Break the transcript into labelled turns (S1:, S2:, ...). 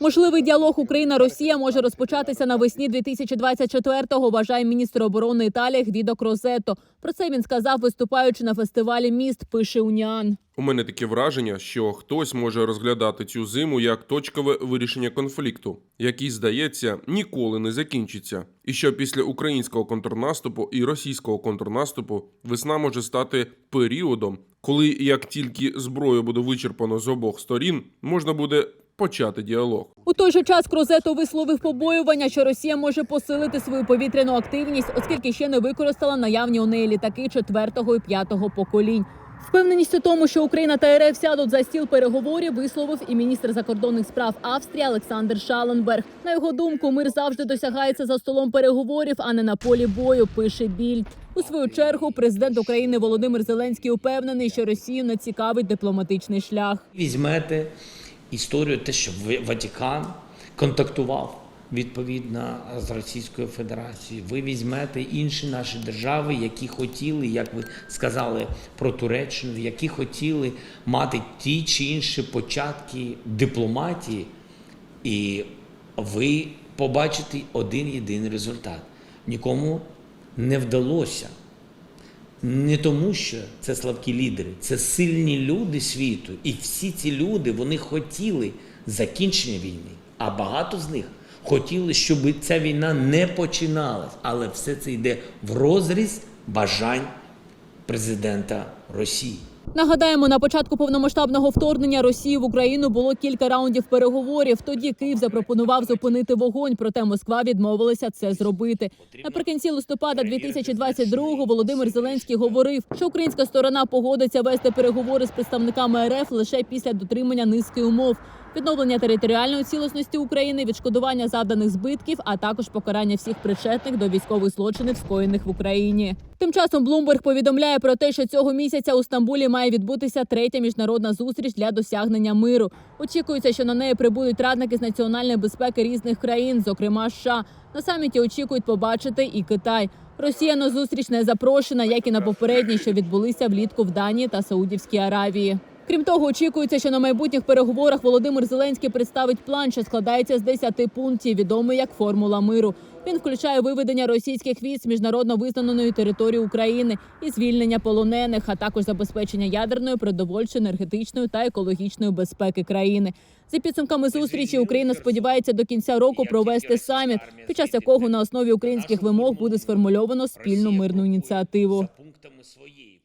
S1: Можливий діалог Україна-Росія може розпочатися навесні 2024-го, Вважає міністр оборони Італії Гвідо Крозетто. Про це він сказав, виступаючи на фестивалі міст. Пише Уніан.
S2: У мене таке враження, що хтось може розглядати цю зиму як точкове вирішення конфлікту, який, здається, ніколи не закінчиться. І що після українського контрнаступу і російського контрнаступу весна може стати періодом, коли як тільки зброю буде вичерпано з обох сторін, можна буде почати діалог.
S1: У той же час Крозето висловив побоювання, що Росія може посилити свою повітряну активність, оскільки ще не використала наявні у неї літаки четвертого і п'ятого поколінь. Впевненість у тому, що Україна та РФ сядуть за стіл переговорів, висловив і міністр закордонних справ Австрії Олександр Шаленберг. На його думку, мир завжди досягається за столом переговорів, а не на полі бою. Пише Більд. У свою чергу президент України Володимир Зеленський упевнений, що Росію не цікавить дипломатичний шлях.
S3: Візьмете історію, те, що Ватикан контактував відповідно з Російською Федерацією. Ви візьмете інші наші держави, які хотіли, як ви сказали про Туреччину, які хотіли мати ті чи інші початки дипломатії, і ви побачите один єдиний результат. Нікому не вдалося не тому, що це слабкі лідери, це сильні люди світу. І всі ці люди вони хотіли закінчення війни. А багато з них хотіли, щоб ця війна не починалась. Але все це йде в розріз бажань президента Росії.
S1: Нагадаємо, на початку повномасштабного вторгнення Росії в Україну було кілька раундів переговорів. Тоді Київ запропонував зупинити вогонь, проте Москва відмовилася це зробити. Наприкінці листопада 2022-го Володимир Зеленський говорив, що українська сторона погодиться вести переговори з представниками РФ лише після дотримання низки умов. Відновлення територіальної цілісності України, відшкодування завданих збитків, а також покарання всіх причетних до військових злочинів, скоєних в Україні. Тим часом Блумберг повідомляє про те, що цього місяця у Стамбулі має відбутися третя міжнародна зустріч для досягнення миру. Очікується, що на неї прибудуть радники з національної безпеки різних країн, зокрема США. На саміті очікують побачити і Китай. Росія на зустріч не запрошена, як і на попередні, що відбулися влітку в Данії та Саудівській Аравії. Крім того, очікується, що на майбутніх переговорах Володимир Зеленський представить план, що складається з 10 пунктів, відомий як формула миру. Він включає виведення російських військ з міжнародно визнаної території України і звільнення полонених, а також забезпечення ядерної, продовольчої, енергетичної та екологічної безпеки країни. За підсумками зустрічі Україна сподівається до кінця року провести саміт, під час якого на основі українських вимог буде сформульовано спільну мирну ініціативу.
S3: Пунктами своєї